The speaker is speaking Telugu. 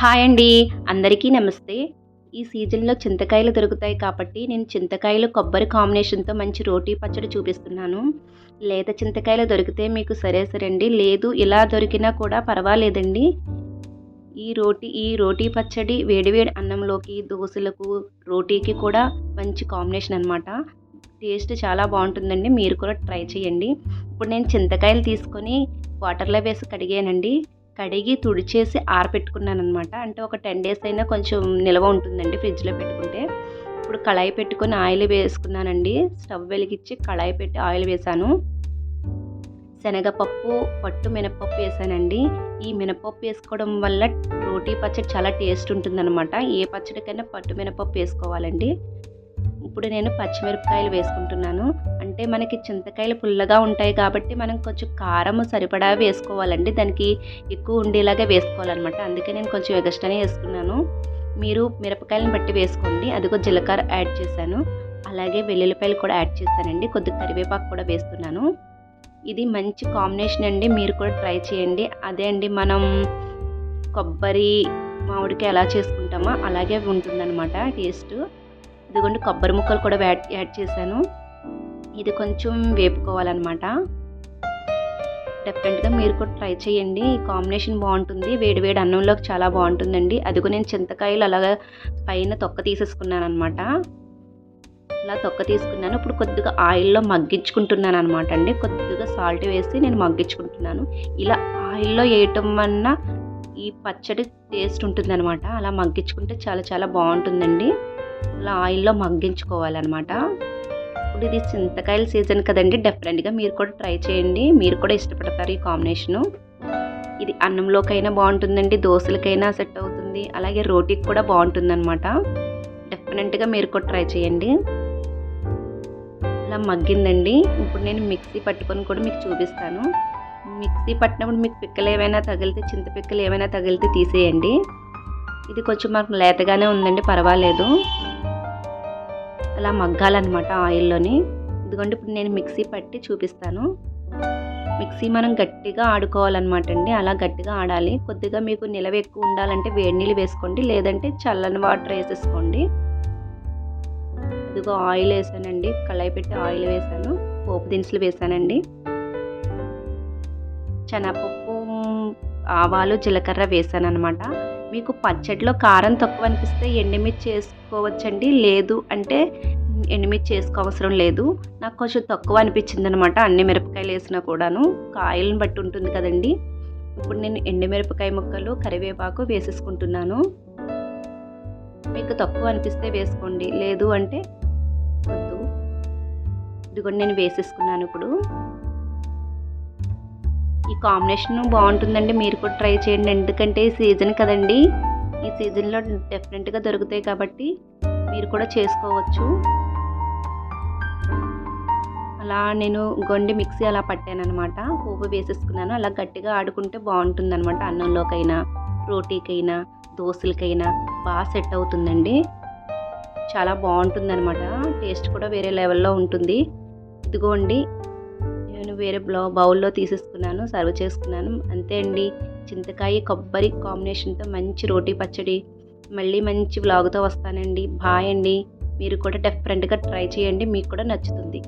హాయ్ అండి. అందరికీ నమస్తే. ఈ సీజన్లో చింతకాయలు దొరుకుతాయి కాబట్టి నేను చింతకాయలు కొబ్బరి కాంబినేషన్తో మంచి రోటీ పచ్చడి చూపిస్తున్నాను. లేత చింతకాయలు దొరికితే మీకు సరే సరే అండి లేదు ఇలా దొరికినా కూడా పర్వాలేదండి. ఈ రోటీ ఈ రోటీ పచ్చడి వేడివేడి అన్నంలోకి దోశలకు రోటీకి కూడా మంచి కాంబినేషన్ అనమాట టేస్ట్ చాలా బాగుంటుందండి. మీరు కూడా ట్రై చేయండి. ఇప్పుడు నేను చింతకాయలు తీసుకొని వాటర్లో వేసి కడిగానండి. కడిగి తుడిచేసి ఆరబెట్టుకున్నానమాట అనమాట అంటే ఒక టెన్ డేస్ అయినా కొంచెం నిల్వ ఉంటుందండి ఫ్రిడ్జ్లో పెట్టుకుంటే. ఇప్పుడు కళాయి పెట్టుకొని ఆయిల్ వేసుకున్నానండి. స్టవ్ వెలిగించి కళాయి పెట్టి ఆయిల్ వేసాను. శనగపప్పు పట్టు మినపప్పు వేసానండి. ఈ మినపప్పు వేసుకోవడం వల్ల రోటీ పచ్చడి చాలా టేస్ట్ ఉంటుందన్నమాట. ఏ పచ్చడికైనా పట్టు మినపప్పు వేసుకోవాలండి. ఇప్పుడు నేను పచ్చిమిరపకాయలు వేసుకుంటున్నాను. అంటే మనకి చింతకాయలు పుల్లగా ఉంటాయి కాబట్టి మనం కొంచెం కారం సరిపడా వేసుకోవాలండి. దానికి ఎక్కువ ఉండేలాగా వేసుకోవాలన్నమాట. అందుకే నేను కొంచెం ఎగస్ట్రానే వేసుకున్నాను. మీరు మిరపకాయలను బట్టి వేసుకోండి. అదిగో జీలకర్ర యాడ్ చేశాను. అలాగే వెల్లుల్లిపాయలు కూడా యాడ్ చేశానండి. కొద్దిగా కరివేపాకు కూడా వేస్తున్నాను. ఇది మంచి కాంబినేషన్ అండి. మీరు కూడా ట్రై చేయండి. అదే అండి మనం కొబ్బరి మామిడికాయ ఎలా చేసుకుంటామో అలాగే ఉంటుందన్నమాట టేస్ట్. ఇదిగోండి కొబ్బరి ముక్కలు కూడా యాడ్ యాడ్ చేశాను. ఇది కొంచెం వేపుకోవాలన్నమాట. డెఫినెట్గా మీరు కూడా ట్రై చేయండి. ఈ కాంబినేషన్ బాగుంటుంది. వేడి వేడి అన్నంలోకి చాలా బాగుంటుందండి. అదిగో నేను చింతకాయలు అలాగా పైన తొక్క తీసేసుకున్నాను అనమాట ఇలా తొక్క తీసుకున్నాను. ఇప్పుడు కొద్దిగా ఆయిల్లో మగ్గించుకుంటున్నాను అనమాట అండి. కొద్దిగా సాల్ట్ వేసి నేను మగ్గించుకుంటున్నాను. ఇలా ఆయిల్లో వేయటం వల్ల ఈ పచ్చడి టేస్ట్ ఉంటుందన్నమాట. అలా మగ్గించుకుంటే చాలా చాలా బాగుంటుందండి. అలా ఆయిల్లో మగ్గించుకోవాలన్నమాట. ఇప్పుడు ఇది చింతకాయల సీజన్ కదండి డెఫినెట్గా మీరు కూడా ట్రై చేయండి. మీరు కూడా ఇష్టపడతారు ఈ కాంబినేషను ఇది అన్నంలోకైనా బాగుంటుందండి దోశలకైనా సెట్ అవుతుంది. అలాగే రోటీకి కూడా బాగుంటుంది అనమాట డెఫినెట్గా మీరు కూడా ట్రై చేయండి. ఇలా మగ్గిందండి. ఇప్పుడు నేను మిక్సీ పట్టుకొని కూడా మీకు చూపిస్తాను. మిక్సీ పట్టినప్పుడు మీకు పిక్కలు ఏమైనా తగిలితే చింత పిక్కలు ఏమైనా తగిలితే తీసేయండి. ఇది కొంచెం మాకు లేతగానే ఉందండి పర్వాలేదు. అలా మగ్గాలన్నమాట ఆయిల్లోని. ఇదిగోండి ఇప్పుడు నేను మిక్సీ పట్టి చూపిస్తాను. మిక్సీ మనం గట్టిగా ఆడుకోవాలన్నమాట అండి అలా గట్టిగా ఆడాలి. కొద్దిగా మీకు నిలవ ఎక్కువ ఉండాలంటే వేడి నీళ్ళు వేసుకోండి. లేదంటే చల్లని వాటర్ వేసేసుకోండి. ఇదిగో ఆయిల్ వేసానండి. కళాయి పెట్టి ఆయిల్ వేసాను. పోపు దినుసులు వేసానండి. శనగపప్పు ఆవాలు జీలకర్ర వేసాను అనమాట మీకు పచ్చడిలో కారం తక్కువ అనిపిస్తే ఎండుమిర్చి చేసుకోవచ్చండి. లేదు అంటే ఎండుమిర్చి చేసుకోవసరం లేదు. నాకు కొంచెం తక్కువ అనిపించింది అనమాట అన్ని మిరపకాయలు వేసినా కూడాను. కాయలను బట్టి ఉంటుంది కదండి. ఇప్పుడు నేను ఎండుమిరపకాయ ముక్కలు కరివేపాకు వేసేసుకుంటున్నాను. మీకు తక్కువ అనిపిస్తే వేసుకోండి. లేదు అంటే వద్దు. ఇదిగోండి నేను వేసేసుకున్నాను ఇప్పుడు. ఈ కాంబినేషన్ బాగుంటుందండి. మీరు కూడా ట్రై చేయండి. ఎందుకంటే ఈ సీజన్ కదండి. ఈ సీజన్లో డెఫినెట్గా దొరుకుతాయి కాబట్టి మీరు కూడా చేసుకోవచ్చు. అలా నేను గొండి మిక్సీ అలా పట్టాను అనమాట పోపు వేసేసుకున్నాను. అలా గట్టిగా ఆడుకుంటే బాగుంటుంది అనమాట అన్నంలోకైనా రోటీకైనా దోశలకైనా బాగా సెట్ అవుతుందండి. చాలా బాగుంటుంది అనమాట టేస్ట్ కూడా వేరే లెవెల్లో ఉంటుంది. ఇదిగోండి. నేను వేరే బ్లౌ బౌల్లో తీసేసుకున్నాను సర్వ్ చేసుకున్నాను. అంతే అండి. చింతకాయ కొబ్బరి కాంబినేషన్తో మంచి రోటీ పచ్చడి. మళ్ళీ మంచి వ్లాగ్తో వస్తానండి. బాయ్ అండి. మీరు కూడా డిఫరెంట్గా ట్రై చేయండి. మీకు కూడా నచ్చుతుంది.